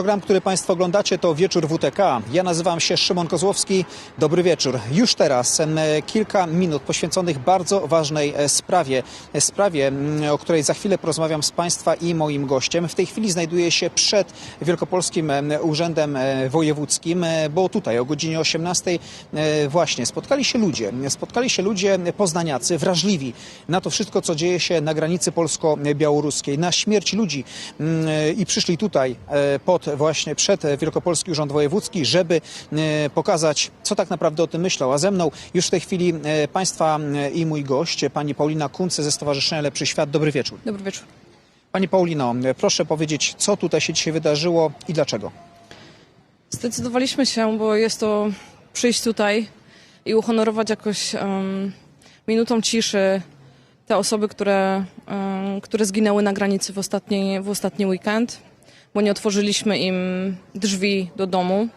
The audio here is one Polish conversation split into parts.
Program, który Państwo oglądacie to Wieczór WTK. Ja nazywam się Szymon Kozłowski. Dobry wieczór. Już teraz kilka minut poświęconych bardzo ważnej e, sprawie. E, Sprawie, o której za chwilę porozmawiam z Państwa i moim gościem. W tej chwili znajduję się przed Wielkopolskim em, Urzędem e, Wojewódzkim, bo tutaj o godzinie 18 e, właśnie spotkali się ludzie. Spotkali się ludzie poznaniacy, wrażliwi na to wszystko, co dzieje się na granicy polsko-białoruskiej, na śmierć ludzi i przyszli tutaj pod właśnie przed Wielkopolski Urząd Wojewódzki, żeby e, pokazać, co tak naprawdę o tym myślał. A ze mną już w tej chwili e, Państwa e, i mój gość, pani Paulina Kunce ze Stowarzyszenia Lepszy Świat. Dobry wieczór. Dobry wieczór. Pani Paulino, proszę powiedzieć, co tutaj się dzisiaj wydarzyło i dlaczego? Zdecydowaliśmy się, bo jest to przyjść tutaj i uhonorować jakoś em, minutą ciszy te osoby, które, em, które zginęły na granicy w ostatni, w ostatni weekend, bo nie otworzyliśmy im drzwi do domu,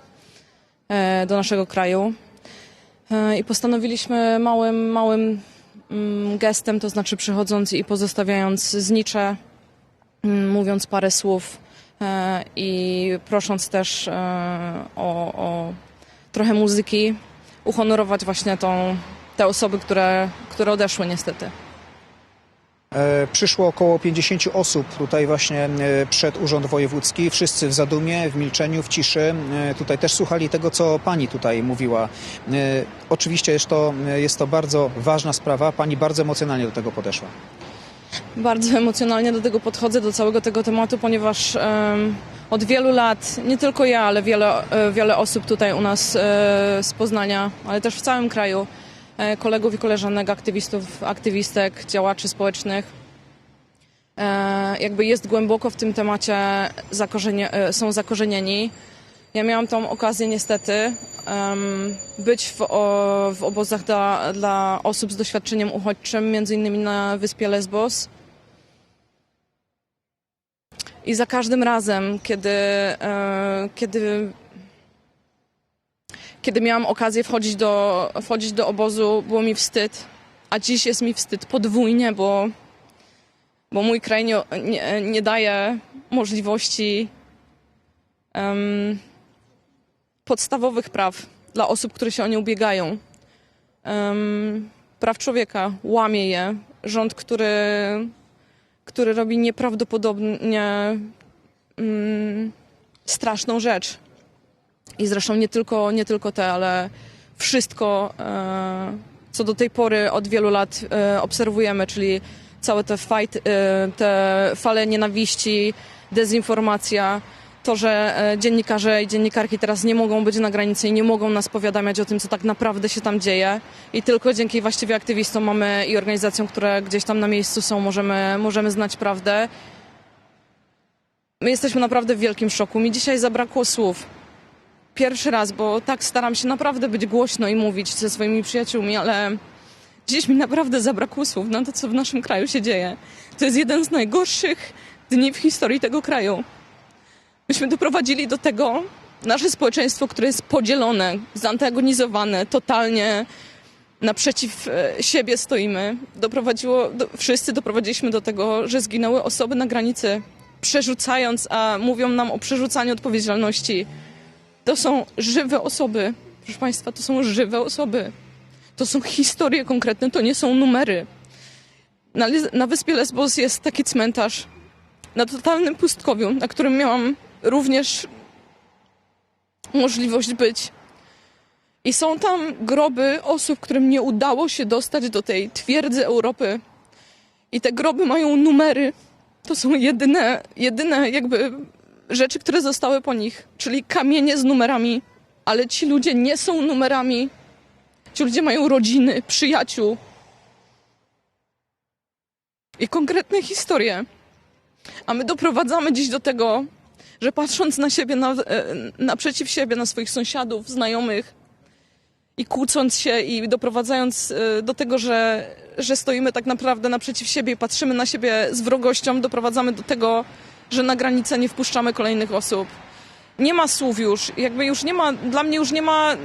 e, do naszego kraju. E, I postanowiliśmy małym, małym mm, gestem, to znaczy przychodząc i pozostawiając znicze, mm, mówiąc parę słów e, i prosząc też o, o trochę muzyki, uhonorować właśnie tą, te osoby, które, które odeszły niestety. E, Przyszło około 50 osób tutaj właśnie e, przed Urząd Wojewódzki. Wszyscy w zadumie, w milczeniu, w ciszy. E, Tutaj też słuchali tego, co pani tutaj mówiła. Oczywiście jest to, jest to bardzo ważna sprawa. Pani bardzo emocjonalnie do tego podeszła. Bardzo emocjonalnie do tego podchodzę, do całego tego tematu, ponieważ od wielu lat, nie tylko ja, ale wiele, wiele osób tutaj u nas z Poznania, ale też w całym kraju, kolegów i koleżanek, aktywistów, aktywistek, działaczy społecznych, e, jakby jest głęboko w tym temacie, zakorzenie, e, są zakorzenieni. Ja miałam tą okazję niestety być w, w obozach dla, dla osób z doświadczeniem uchodźczym, między innymi na wyspie Lesbos. I za każdym razem, kiedy, e, kiedy, kiedy miałam okazję wchodzić do, wchodzić do obozu, było mi wstyd. A dziś jest mi wstyd podwójnie, bo, bo mój kraj nie, nie, nie daje możliwości em, podstawowych praw dla osób, które się o nie ubiegają. Em, praw człowieka, łamie je. Rząd, który, który robi nieprawdopodobnie mm, straszną rzecz. I zresztą nie tylko, nie tylko te, ale wszystko, e, co do tej pory od wielu lat e, obserwujemy, czyli całe te, fight, e, te fale nienawiści, dezinformacja, to, że dziennikarze i dziennikarki teraz nie mogą być na granicy i nie mogą nas powiadamiać o tym, co tak naprawdę się tam dzieje. I tylko dzięki właściwie aktywistom mamy i organizacjom, które gdzieś tam na miejscu są, możemy, możemy znać prawdę. My jesteśmy naprawdę w wielkim szoku. Mi dzisiaj zabrakło słów. Pierwszy raz, bo tak staram się naprawdę być głośno i mówić ze swoimi przyjaciółmi, ale dziś mi naprawdę zabrakło słów na to, co w naszym kraju się dzieje. To jest jeden z najgorszych dni w historii tego kraju. Myśmy doprowadzili do tego nasze społeczeństwo, które jest podzielone, zantagonizowane, totalnie naprzeciw e, siebie stoimy. Doprowadziło, do, wszyscy doprowadziliśmy do tego, że zginęły osoby na granicy, przerzucając, a mówią nam o przerzucaniu odpowiedzialności. To są żywe osoby, proszę Państwa, to są żywe osoby. To są historie konkretne, to nie są numery. Na, na wyspie Lesbos jest taki cmentarz, na totalnym pustkowiu, na którym miałam również możliwość być. I są tam groby osób, którym nie udało się dostać do tej twierdzy Europy. I te groby mają numery. To są jedyne, jedyne jakby rzeczy, które zostały po nich, czyli kamienie z numerami. Ale ci ludzie nie są numerami. Ci ludzie mają rodziny, przyjaciół. I konkretne historie. A my doprowadzamy dziś do tego, że patrząc na siebie, na, e, naprzeciw siebie, na swoich sąsiadów, znajomych i kłócąc się i doprowadzając e, do tego, że, że stoimy tak naprawdę naprzeciw siebie i patrzymy na siebie z wrogością, doprowadzamy do tego, że na granicę nie wpuszczamy kolejnych osób. Nie ma słów już, jakby już nie ma, dla mnie już nie ma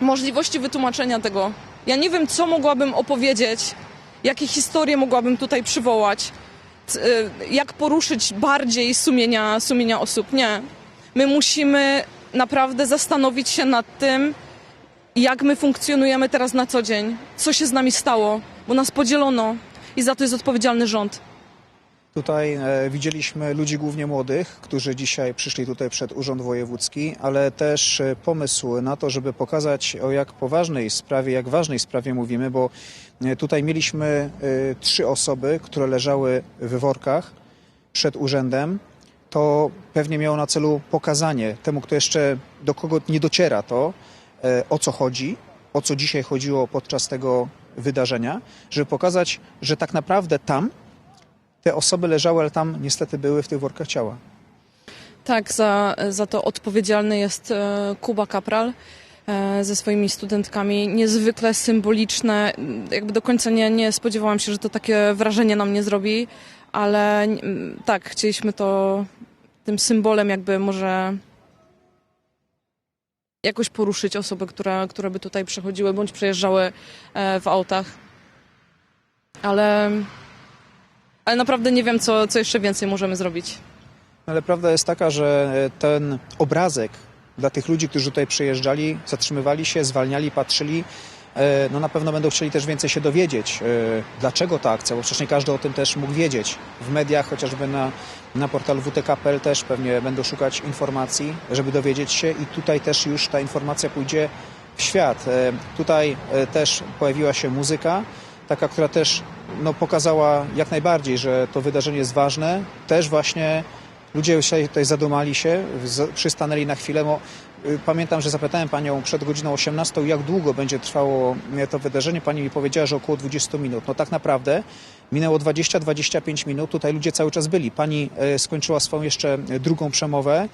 możliwości wytłumaczenia tego. Ja nie wiem, co mogłabym opowiedzieć, jakie historie mogłabym tutaj przywołać, y, jak poruszyć bardziej sumienia, sumienia osób. Nie. My musimy naprawdę zastanowić się nad tym, jak my funkcjonujemy teraz na co dzień, co się z nami stało, bo nas podzielono i za to jest odpowiedzialny rząd. Tutaj e, widzieliśmy ludzi głównie młodych, którzy dzisiaj przyszli tutaj przed Urząd Wojewódzki, ale też e, pomysł na to, żeby pokazać o jak poważnej sprawie, jak ważnej sprawie mówimy, bo e, tutaj mieliśmy trzy osoby, które leżały w workach przed urzędem. To pewnie miało na celu pokazanie temu, kto jeszcze do kogo nie dociera to, o co chodzi, o co dzisiaj chodziło podczas tego wydarzenia, żeby pokazać, że tak naprawdę tam te osoby leżały, ale tam niestety były w tych workach ciała. Tak, za, za to odpowiedzialny jest e, Kuba Kapral e, ze swoimi studentkami. Niezwykle symboliczne. Jakby do końca nie, nie spodziewałam się, że to takie wrażenie na mnie zrobi, ale tak, chcieliśmy to tym symbolem jakby może jakoś poruszyć osoby, które, które by tutaj przechodziły bądź przejeżdżały e, w autach. Ale, ale naprawdę nie wiem, co, co jeszcze więcej możemy zrobić. Ale prawda jest taka, że e, ten obrazek dla tych ludzi, którzy tutaj przyjeżdżali, zatrzymywali się, zwalniali, patrzyli, e, no na pewno będą chcieli też więcej się dowiedzieć, e, dlaczego ta akcja, bo wcześniej każdy o tym też mógł wiedzieć. W mediach, chociażby na, na portalu WTK.pl też pewnie będą szukać informacji, żeby dowiedzieć się i tutaj też już ta informacja pójdzie w świat. Tutaj też pojawiła się muzyka, taka, która też no, pokazała jak najbardziej, że to wydarzenie jest ważne. Też właśnie ludzie dzisiaj tutaj zadumali się, przystanęli na chwilę. Y, pamiętam, że zapytałem panią przed godziną 18, jak długo będzie trwało y, to wydarzenie. Pani mi powiedziała, że około 20 minut. No tak naprawdę minęło 20-25 minut. Tutaj ludzie cały czas byli. Pani y, skończyła swoją jeszcze y, drugą przemowę.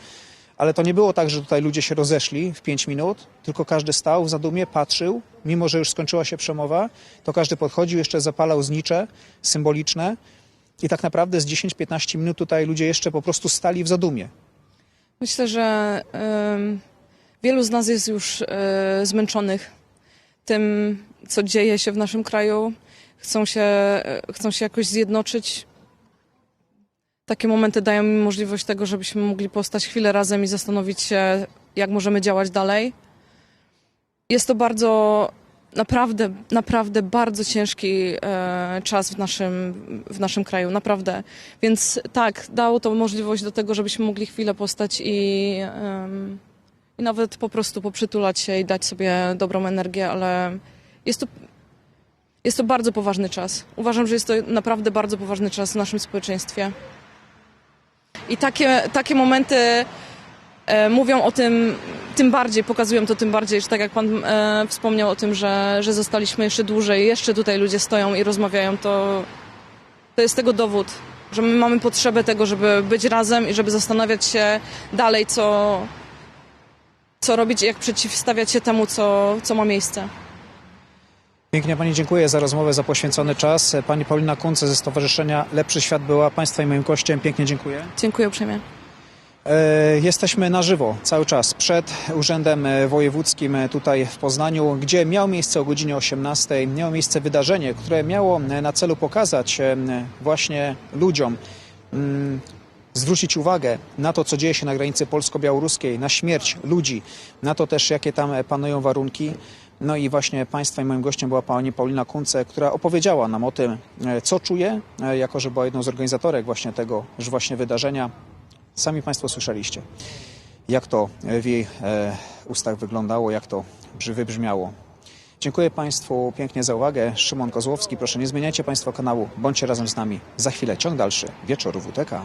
Ale to nie było tak, że tutaj ludzie się rozeszli w 5 minut, tylko każdy stał w zadumie, patrzył, mimo że już skończyła się przemowa, to każdy podchodził, jeszcze zapalał znicze symboliczne i tak naprawdę z 10-15 minut tutaj ludzie jeszcze po prostu stali w zadumie. Myślę, że em, wielu z nas jest już e, zmęczonych tym, co dzieje się w naszym kraju. Chcą się, e, chcą się jakoś zjednoczyć. Takie momenty dają mi możliwość tego, żebyśmy mogli postać chwilę razem i zastanowić się, jak możemy działać dalej. Jest to bardzo, naprawdę, naprawdę bardzo ciężki e, czas w naszym, w naszym kraju, naprawdę. Więc tak, dało to możliwość do tego, żebyśmy mogli chwilę postać i, em, i nawet po prostu poprzytulać się i dać sobie dobrą energię, ale jest to, jest to bardzo poważny czas. Uważam, że jest to naprawdę bardzo poważny czas w naszym społeczeństwie. I takie, takie momenty e, mówią o tym tym bardziej, pokazują to tym bardziej, że tak jak pan e, wspomniał o tym, że, że zostaliśmy jeszcze dłużej, jeszcze tutaj ludzie stoją i rozmawiają, to, to jest tego dowód, że my mamy potrzebę tego, żeby być razem i żeby zastanawiać się dalej, co, co robić i jak przeciwstawiać się temu, co, co ma miejsce. Pięknie Pani dziękuję za rozmowę, za poświęcony czas. Pani Paulina Kunce ze Stowarzyszenia Lepszy Świat była Państwa i moim gościem. Pięknie dziękuję. Dziękuję uprzejmie. E, Jesteśmy na żywo cały czas przed Urzędem Wojewódzkim tutaj w Poznaniu, gdzie miało miejsce o godzinie 18, miało miejsce wydarzenie, które miało na celu pokazać e, właśnie ludziom, mm, zwrócić uwagę na to, co dzieje się na granicy polsko-białoruskiej, na śmierć ludzi, na to też, jakie tam panują warunki. No i właśnie Państwa i moim gościem była pani Paulina Kunce, która opowiedziała nam o tym, e, co czuje, e, jako że była jedną z organizatorek właśnie tego właśnie wydarzenia. Sami Państwo słyszeliście, jak to w jej e, ustach wyglądało, jak to wybrzmiało. Dziękuję Państwu pięknie za uwagę. Szymon Kozłowski, proszę nie zmieniajcie Państwo kanału, bądźcie razem z nami. Za chwilę ciąg dalszy wieczoru WTK.